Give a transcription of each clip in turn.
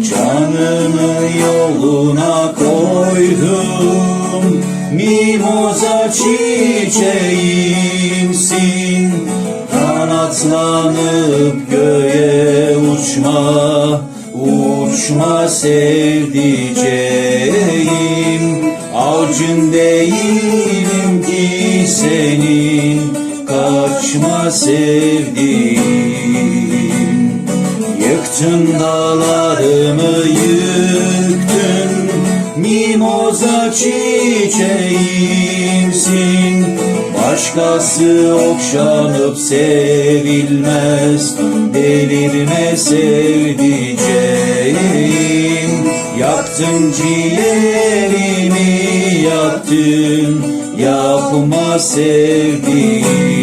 Canımı yoluna koydum. Mimoza çiçeğimsin. Kanatlanıp göğe uçma Uçma sevdiceğim. Avcın değilim ki senin. Kaçma sevdiğim Yıktın dağlarımı yıktın. Mimoza çiçeğimsin. Başkası okşanıp sevilmez. Delirme sevdiceğim. Yaktın ciğerimi yaktın. Yapma sevdiğim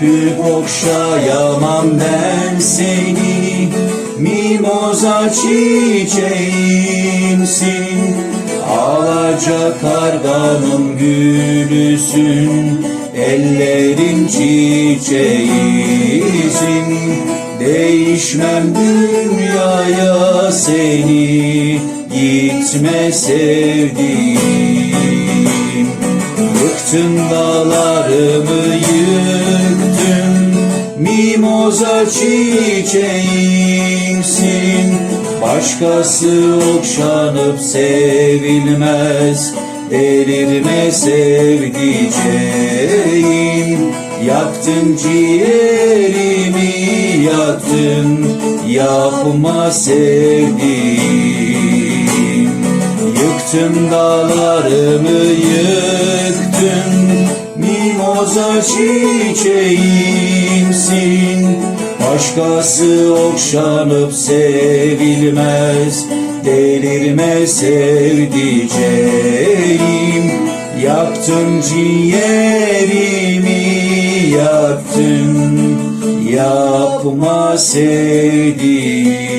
Öpüp okşayamam ben seni Mimoza çiçeğimsin Ağlaca karganın gülüsün Ellerin çiçeğisin. Değişmem dünyaya seni Gitme sevdiğim. Yıktın dağlarımı yıktın Mimoza çiçeğimsin. Başkası okşanıp sevilmez. Delirme sevdiceğim. Yaktın ciğerimi yaktın. Yapma sevdiğim. Yıktın dağlarımı yıktın Mimoza çiçeğimsin Başkası okşanıp sevilmez. Delirme sevdiceğim. Yaktın ciğerimi yaktın. Yapma sevdiğim